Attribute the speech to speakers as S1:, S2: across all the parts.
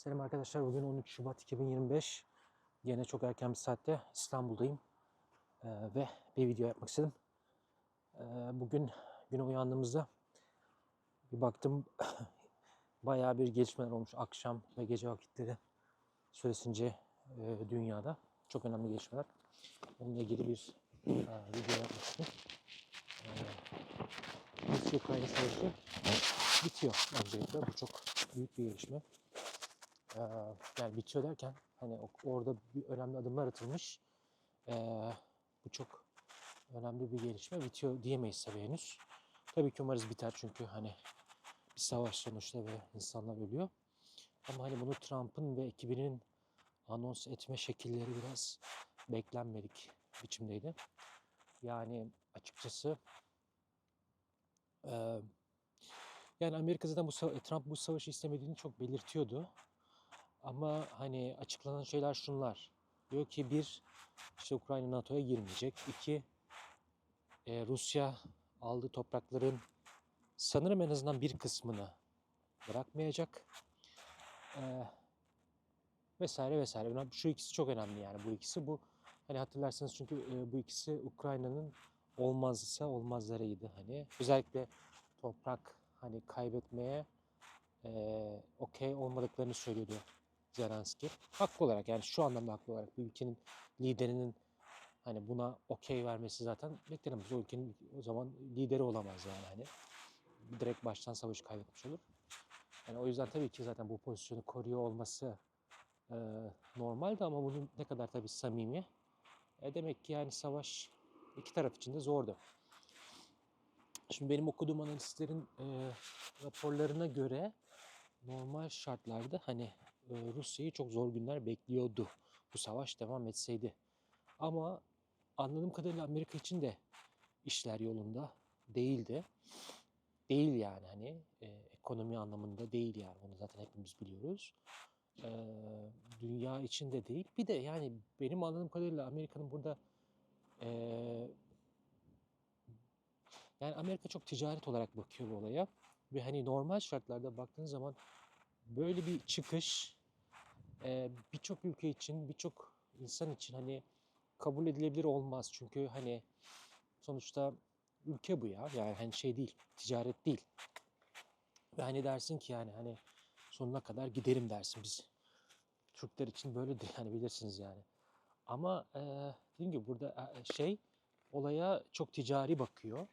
S1: Selam arkadaşlar. Bugün 13 Şubat 2025. Yine çok erken bir saatte İstanbul'dayım. Ee, ve bir video yapmak istedim. Ee, bugün güne uyandığımızda bir baktım bayağı bir gelişmeler olmuş akşam ve gece vakitleri süresince e, dünyada. Çok önemli gelişmeler. Onunla ilgili bir e, video yapmak istedim. Ee, Rusya-Ukrayna savaşı bitiyor öncelikle. Bu çok büyük bir gelişme. Ee, yani bitiyor derken hani orada bir önemli adımlar atılmış. Ee, bu çok önemli bir gelişme. Bitiyor diyemeyiz tabii henüz. Tabii ki umarız biter çünkü hani bir savaş sonuçta ve insanlar ölüyor. Ama hani bunu Trump'ın ve ekibinin anons etme şekilleri biraz beklenmedik biçimdeydi. Yani açıkçası eee, yani Amerika zaten bu Trump bu savaşı istemediğini çok belirtiyordu. Ama hani açıklanan şeyler şunlar. Diyor ki bir, işte Ukrayna NATO'ya girmeyecek. İki, e, Rusya aldığı toprakların sanırım en azından bir kısmını bırakmayacak. E, vesaire vesaire. Şu ikisi çok önemli yani bu ikisi. Bu hani hatırlarsanız çünkü e, bu ikisi Ukrayna'nın olmazsa olmazlarıydı hani. Özellikle toprak hani kaybetmeye e, okey olmadıklarını söylüyordu Zelenski. Haklı olarak yani şu anlamda haklı olarak bir ülkenin liderinin hani buna okey vermesi zaten beklenemez. O ülkenin o zaman lideri olamaz yani hani. Direkt baştan savaşı kaybetmiş olur. Yani o yüzden tabii ki zaten bu pozisyonu koruyor olması e, normaldi ama bunun ne kadar tabii samimi. E, demek ki yani savaş iki taraf için de zordu. Şimdi benim okuduğum analistlerin e, raporlarına göre normal şartlarda hani Rusya'yı çok zor günler bekliyordu bu savaş devam etseydi. Ama anladığım kadarıyla Amerika için de işler yolunda değildi. Değil yani hani e, ekonomi anlamında değil yani onu zaten hepimiz biliyoruz. E, dünya için de değil. Bir de yani benim anladığım kadarıyla Amerika'nın burada e, yani Amerika çok ticaret olarak bakıyor bu olaya. Ve hani normal şartlarda baktığın zaman böyle bir çıkış e, birçok ülke için, birçok insan için hani kabul edilebilir olmaz. Çünkü hani sonuçta ülke bu ya. Yani hani şey değil, ticaret değil. Ve hani dersin ki yani hani sonuna kadar giderim dersin biz. Türkler için böyle de yani bilirsiniz yani. Ama e, dediğim gibi burada e, şey olaya çok ticari bakıyor.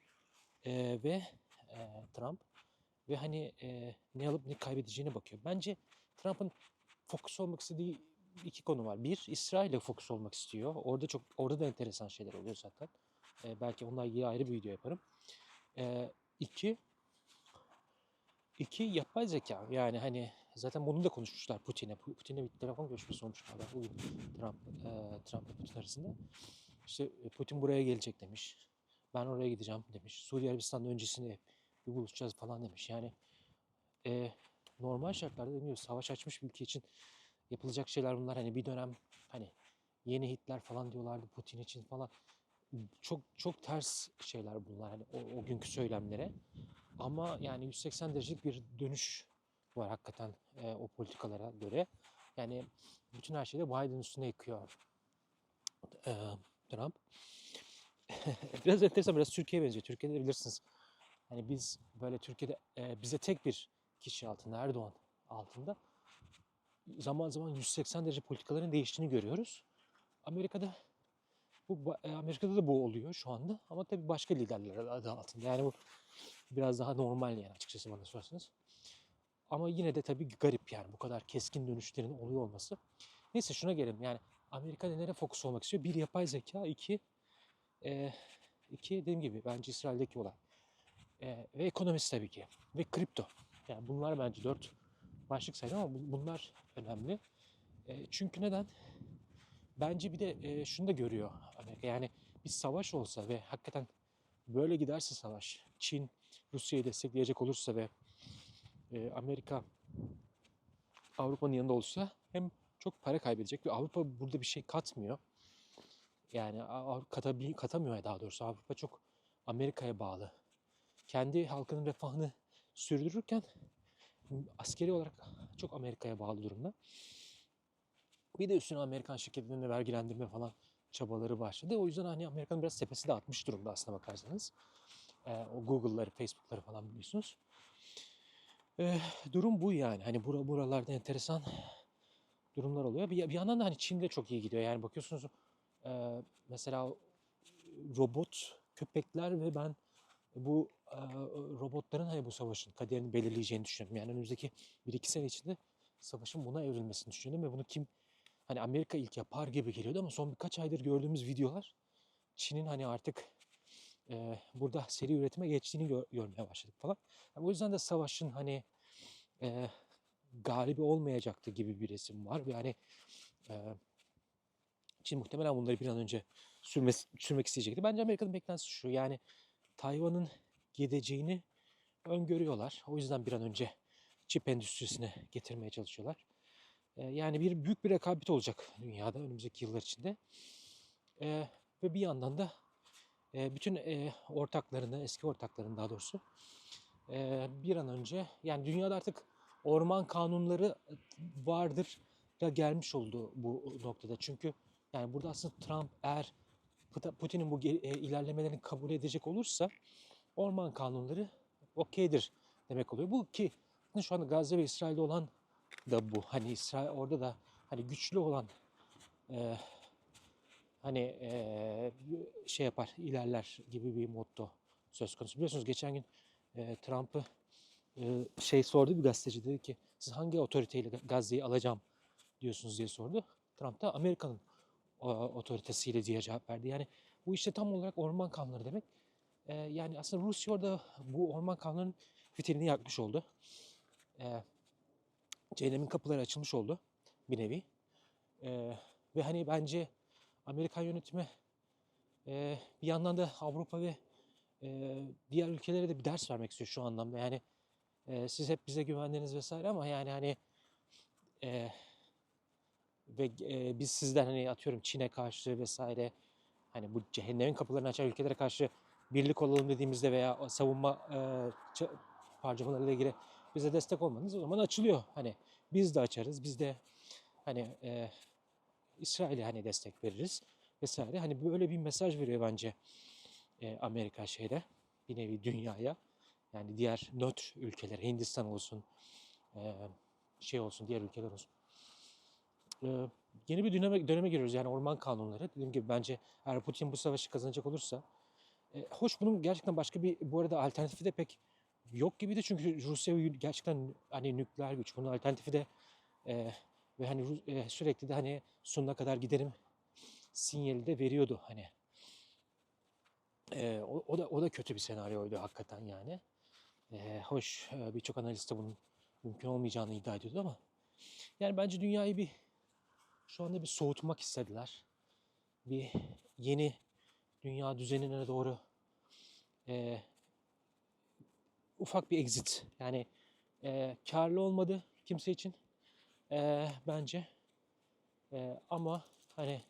S1: E, ve e, Trump ve hani e, ne alıp ne kaybedeceğine bakıyor. Bence Trump'ın fokus olmak istediği iki konu var. Bir, İsrail'e fokus olmak istiyor. Orada çok orada da enteresan şeyler oluyor zaten. E, belki onunla ilgili ayrı bir video yaparım. E, iki, iki yapay zeka. Yani hani zaten bunu da konuşmuşlar Putin'e. Pu- Putin'le bir telefon görüşmesi olmuş galiba bugün Trump, e, Trump Putin arasında. İşte e, Putin buraya gelecek demiş. Ben oraya gideceğim demiş. Suudi Arabistan'da öncesinde bir buluşacağız falan demiş. Yani e, normal şartlarda dediğim savaş açmış bir ülke için yapılacak şeyler bunlar. Hani bir dönem hani yeni Hitler falan diyorlardı Putin için falan. Çok çok ters şeyler bunlar hani o, o günkü söylemlere. Ama yani 180 derecelik bir dönüş var hakikaten e, o politikalara göre. Yani bütün her şeyi de Biden üstüne yıkıyor e, Trump. biraz enteresan, biraz Türkiye'ye benziyor. Türkiye'de de bilirsiniz. Hani biz böyle Türkiye'de e, bize tek bir kişi altında, Erdoğan altında zaman zaman 180 derece politikaların değiştiğini görüyoruz. Amerika'da bu e, Amerika'da da bu oluyor şu anda ama tabii başka liderler adı altında. Yani bu biraz daha normal yani açıkçası bana sorarsanız. Ama yine de tabii garip yani bu kadar keskin dönüşlerin oluyor olması. Neyse şuna gelelim yani Amerika nelere fokus olmak istiyor? Bir yapay zeka, iki e, iki dediğim gibi bence İsrail'deki olay. E, ve ekonomisi tabii ki. Ve kripto. Yani bunlar bence dört başlık saydım ama bu- bunlar önemli. E, çünkü neden? Bence bir de e, şunu da görüyor Amerika. Yani bir savaş olsa ve hakikaten böyle giderse savaş, Çin Rusya'yı destekleyecek olursa ve e, Amerika Avrupa'nın yanında olursa hem çok para kaybedecek ve Avrupa burada bir şey katmıyor. Yani katabil- katamıyor daha doğrusu. Avrupa çok Amerika'ya bağlı. Kendi halkının refahını sürdürürken askeri olarak çok Amerika'ya bağlı durumda. Bir de üstüne Amerikan şirketlerine vergilendirme falan çabaları başladı. O yüzden hani Amerika'nın biraz tepesi de atmış durumda aslına bakarsanız. Ee, o Google'ları, Facebook'ları falan biliyorsunuz. Ee, durum bu yani. Hani bura, buralarda enteresan durumlar oluyor. Bir, bir yandan da hani Çin'de çok iyi gidiyor. Yani bakıyorsunuz e, mesela robot köpekler ve ben bu e, robotların hani bu savaşın kaderini belirleyeceğini düşünüyorum. Yani önümüzdeki 1-2 sene içinde savaşın buna evrilmesini düşünüyorum ve bunu kim hani Amerika ilk yapar gibi geliyordu ama son birkaç aydır gördüğümüz videolar Çin'in hani artık e, burada seri üretime geçtiğini gör, görmeye başladık falan. Yani o yüzden de savaşın hani e, galibi olmayacaktı gibi bir resim var ve hani e, Çin muhtemelen bunları bir an önce sürmesi, sürmek isteyecekti. Bence Amerika'nın beklentisi şu yani Tayvan'ın gideceğini öngörüyorlar. O yüzden bir an önce çip endüstrisine getirmeye çalışıyorlar. E, yani bir büyük bir rekabet olacak dünyada önümüzdeki yıllar içinde. E, ve bir yandan da e, bütün e, ortaklarını, eski ortaklarını daha doğrusu e, bir an önce yani dünyada artık orman kanunları vardır da gelmiş oldu bu noktada. Çünkü yani burada aslında Trump eğer Putin'in bu ilerlemelerini kabul edecek olursa orman kanunları okeydir demek oluyor. Bu ki şu anda Gazze ve İsrail'de olan da bu. Hani İsrail orada da hani güçlü olan e, hani e, şey yapar ilerler gibi bir motto söz konusu. Biliyorsunuz geçen gün e, Trump'ı e, şey sordu bir gazeteci dedi ki siz hangi otoriteyle Gazze'yi alacağım diyorsunuz diye sordu. Trump da Amerika'nın otoritesiyle diye cevap verdi. Yani bu işte tam olarak orman kanunları demek. E, yani aslında Rusya orada bu orman kanunlarının fitilini yakmış oldu. E, cehennemin kapıları açılmış oldu bir nevi. E, ve hani bence Amerikan yönetimi e, bir yandan da Avrupa ve e, diğer ülkelere de bir ders vermek istiyor şu anlamda. Yani e, siz hep bize güvendiniz vesaire ama yani hani e, ve e, biz sizden hani atıyorum Çin'e karşı vesaire hani bu cehennemin kapılarını açan ülkelere karşı birlik olalım dediğimizde veya savunma e, harcamalarıyla ilgili bize destek olmanız o zaman açılıyor. Hani biz de açarız. Biz de hani e, İsrail'e hani destek veririz vesaire. Hani böyle bir mesaj veriyor bence e, Amerika şeyde bir nevi dünyaya. Yani diğer nötr ülkeler Hindistan olsun e, şey olsun diğer ülkeler olsun. Yeni bir döneme, döneme giriyoruz yani orman kanunları. Dediğim gibi bence eğer Putin bu savaşı kazanacak olursa e, hoş bunun gerçekten başka bir bu arada alternatifi de pek yok gibi de çünkü Rusya gerçekten hani nükleer güç. Bunun alternatifi de e, ve hani e, sürekli de hani sonuna kadar giderim sinyali de veriyordu hani. E, o, o da o da kötü bir senaryoydu hakikaten yani. E, hoş birçok analist de bunun mümkün olmayacağını iddia ediyordu ama yani bence dünyayı bir şu anda bir soğutmak istediler. Bir yeni dünya düzenine doğru e, ufak bir exit. Yani e, karlı olmadı kimse için e, bence. E, ama hani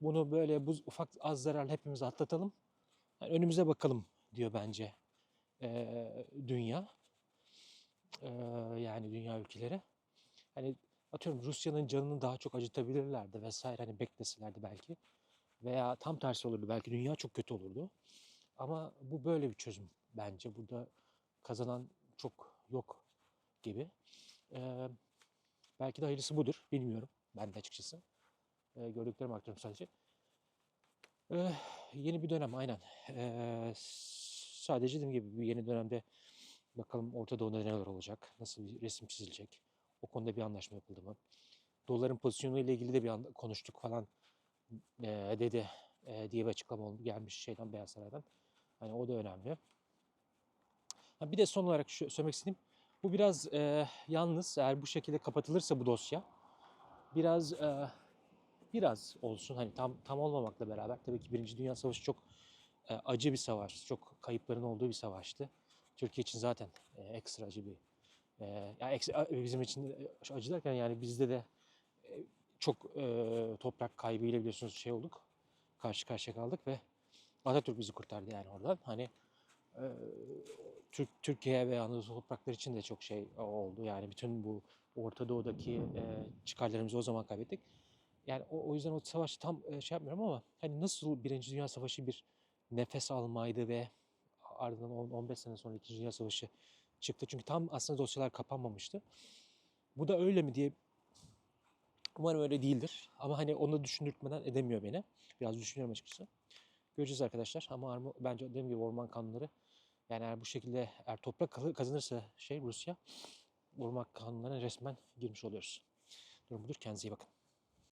S1: bunu böyle bu ufak az zararlı hepimiz atlatalım. Yani önümüze bakalım diyor bence e, dünya. E, yani dünya ülkeleri. Hani atıyorum Rusya'nın canını daha çok acıtabilirlerdi vesaire hani bekleselerdi belki. Veya tam tersi olurdu belki dünya çok kötü olurdu. Ama bu böyle bir çözüm bence. Burada kazanan çok yok gibi. Ee, belki de hayırlısı budur. Bilmiyorum. Ben de açıkçası. Ee, gördüklerimi aktarıyorum sadece. Ee, yeni bir dönem aynen. Ee, sadece dediğim gibi bir yeni dönemde bakalım Orta Doğu'da neler olacak. Nasıl bir resim çizilecek. O konuda bir anlaşma yapıldı mı? Doların pozisyonu ile ilgili de bir konuştuk falan e, dedi e, diye bir açıklama gelmiş şeyden Beyaz Saray'dan. Hani o da önemli. Ha, bir de son olarak şu söylemek istediğim bu biraz e, yalnız eğer bu şekilde kapatılırsa bu dosya biraz e, biraz olsun hani tam tam olmamakla beraber tabii ki Birinci Dünya Savaşı çok e, acı bir savaş, çok kayıpların olduğu bir savaştı. Türkiye için zaten e, ekstra acı bir e, bizim için acı derken yani bizde de e, çok e, toprak kaybıyla biliyorsunuz şey olduk. Karşı karşıya kaldık ve Atatürk bizi kurtardı yani oradan. Hani Türk Türkiye ve Anadolu toprakları için de çok şey oldu. Yani bütün bu Orta Doğu'daki e, çıkarlarımızı o zaman kaybettik. Yani o, o yüzden o savaşı tam e, şey yapmıyorum ama hani nasıl Birinci Dünya Savaşı bir nefes almaydı ve ardından 10 15 sene sonra İkinci Dünya Savaşı çıktı. Çünkü tam aslında dosyalar kapanmamıştı. Bu da öyle mi diye umarım öyle değildir. Ama hani onu düşündürtmeden edemiyor beni. Biraz düşünüyorum açıkçası. Göreceğiz arkadaşlar ama arma- bence dediğim gibi orman kanunları yani eğer bu şekilde eğer toprak kazanırsa şey Rusya orman kanunlarına resmen girmiş oluyoruz. Durum budur. Kendinize iyi bakın.